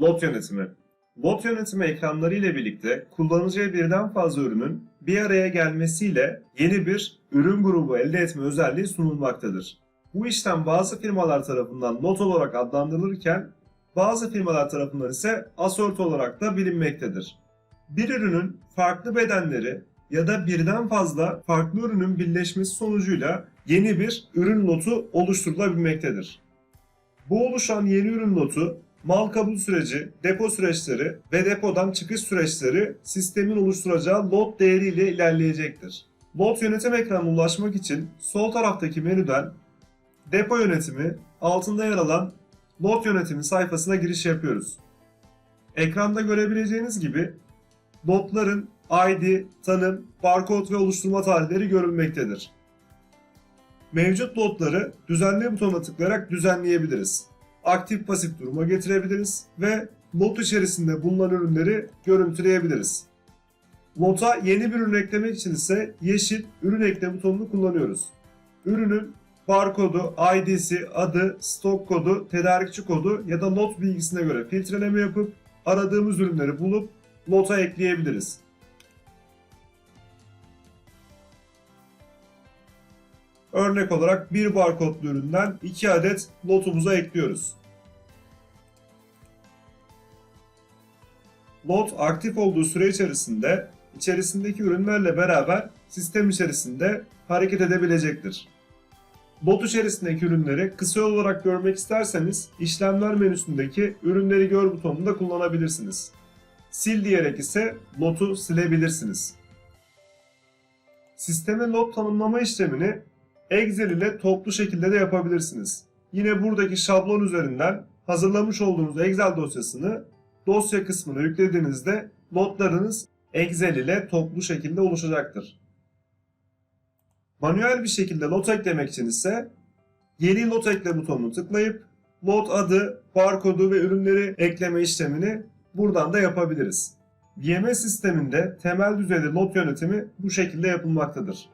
Lot yönetimi. Lot yönetimi ekranları ile birlikte kullanıcıya birden fazla ürünün bir araya gelmesiyle yeni bir ürün grubu elde etme özelliği sunulmaktadır. Bu işlem bazı firmalar tarafından lot olarak adlandırılırken bazı firmalar tarafından ise asort olarak da bilinmektedir. Bir ürünün farklı bedenleri ya da birden fazla farklı ürünün birleşmesi sonucuyla yeni bir ürün lotu oluşturulabilmektedir. Bu oluşan yeni ürün lotu mal kabul süreci, depo süreçleri ve depodan çıkış süreçleri sistemin oluşturacağı lot değeriyle ilerleyecektir. Lot yönetim ekranına ulaşmak için sol taraftaki menüden depo yönetimi altında yer alan lot yönetimi sayfasına giriş yapıyoruz. Ekranda görebileceğiniz gibi lotların ID, tanım, barkod ve oluşturma tarihleri görülmektedir. Mevcut lotları düzenle butonuna tıklayarak düzenleyebiliriz. Aktif pasif duruma getirebiliriz ve lot içerisinde bulunan ürünleri görüntüleyebiliriz. Lota yeni bir ürün eklemek için ise yeşil ürün ekle butonunu kullanıyoruz. Ürünün barkodu, ID'si, adı, stok kodu, tedarikçi kodu ya da lot bilgisine göre filtreleme yapıp aradığımız ürünleri bulup lota ekleyebiliriz. Örnek olarak bir barkodlu üründen 2 adet lotumuza ekliyoruz. Lot aktif olduğu süre içerisinde içerisindeki ürünlerle beraber sistem içerisinde hareket edebilecektir. Lot içerisindeki ürünleri kısa olarak görmek isterseniz işlemler menüsündeki ürünleri gör butonunu da kullanabilirsiniz. Sil diyerek ise lotu silebilirsiniz. Sisteme lot tanımlama işlemini Excel ile toplu şekilde de yapabilirsiniz. Yine buradaki şablon üzerinden hazırlamış olduğunuz Excel dosyasını dosya kısmına yüklediğinizde notlarınız Excel ile toplu şekilde oluşacaktır. Manuel bir şekilde lot eklemek için ise yeni lot ekle butonunu tıklayıp lot adı, barkodu ve ürünleri ekleme işlemini buradan da yapabiliriz. BMS sisteminde temel düzeyde lot yönetimi bu şekilde yapılmaktadır.